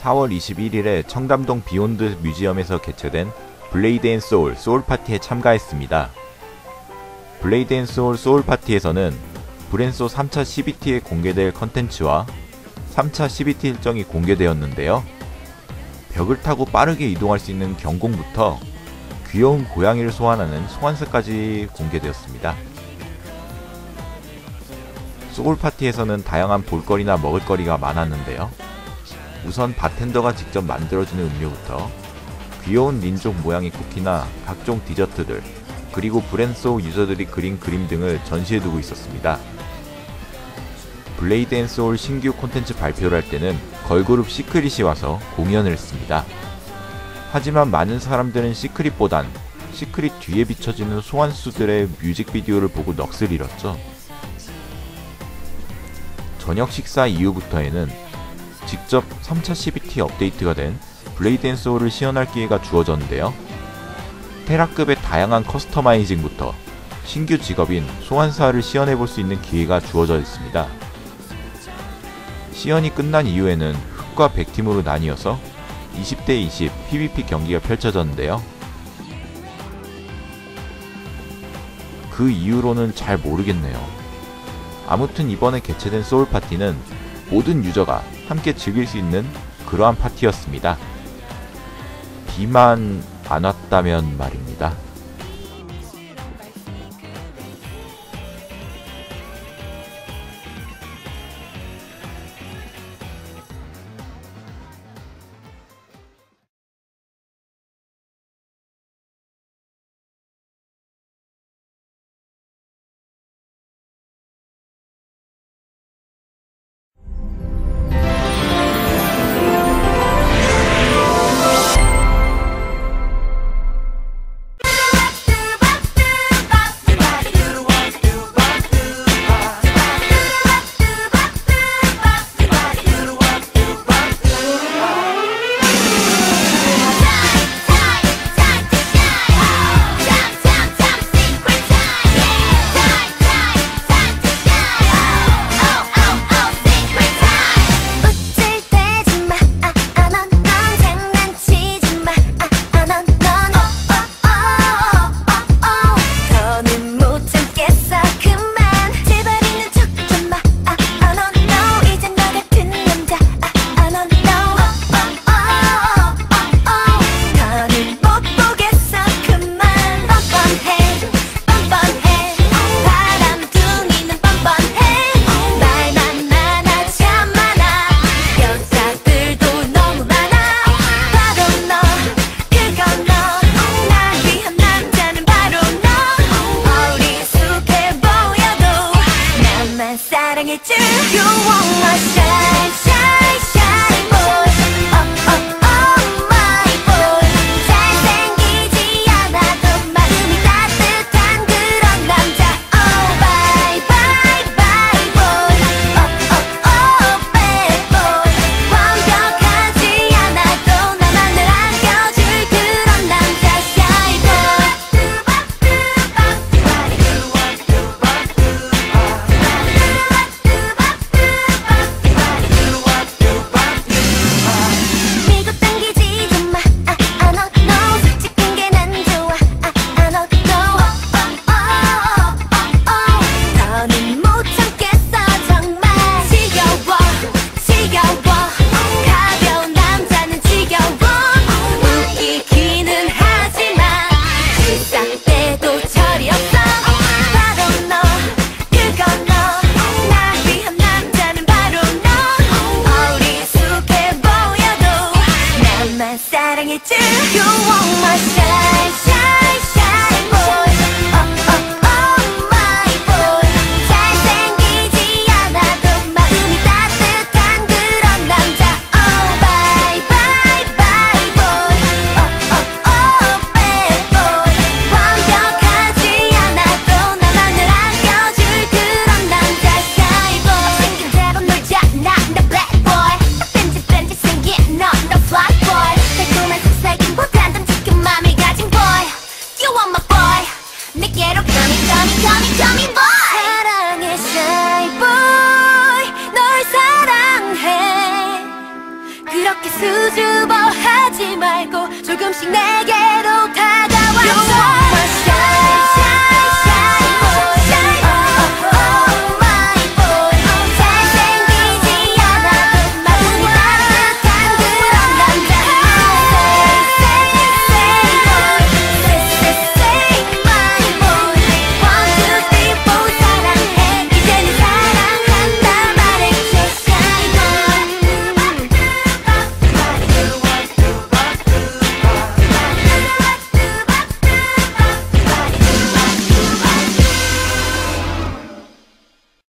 4월 21일에 청담동 비욘드 뮤지엄에서 개최된 블레이드 앤 소울 소울 파티에 참가했습니다. 블레이드 앤 소울 소울 파티에서는 브랜소 3차 CBT에 공개될 컨텐츠와 3차 CBT 일정이 공개되었는데요. 벽을 타고 빠르게 이동할 수 있는 경공부터 귀여운 고양이를 소환하는 소환사까지 공개되었습니다. 소울 파티에서는 다양한 볼거리나 먹을거리가 많았는데요. 우선 바텐더가 직접 만들어주는 음료부터 귀여운 민족 모양의 쿠키나 각종 디저트들, 그리고 브랜소 유저들이 그린 그림 등을 전시해두고 있었습니다. 블레이드 앤 소울 신규 콘텐츠 발표를 할 때는 걸그룹 시크릿이 와서 공연을 했습니다. 하지만 많은 사람들은 시크릿보단 시크릿 뒤에 비춰지는 소환수들의 뮤직비디오를 보고 넋을 잃었죠. 저녁 식사 이후부터에는 직접 3차 CBT 업데이트가 된 블레이드 앤 소울을 시연할 기회가 주어졌는데요. 테라급의 다양한 커스터마이징부터 신규 직업인 소환사를 시연해 볼 수 있는 기회가 주어져 있습니다. 시연이 끝난 이후에는 흑과 백팀으로 나뉘어서 20대 20 PVP 경기가 펼쳐졌는데요. 그 이후로는 잘 모르겠네요. 아무튼 이번에 개최된 소울 파티는 모든 유저가 함께 즐길 수 있는 그러한 파티였습니다. 비만 안 왔다면 말입니다. 샤이보이 it to 수줍어 하지 말고 조금씩 내게로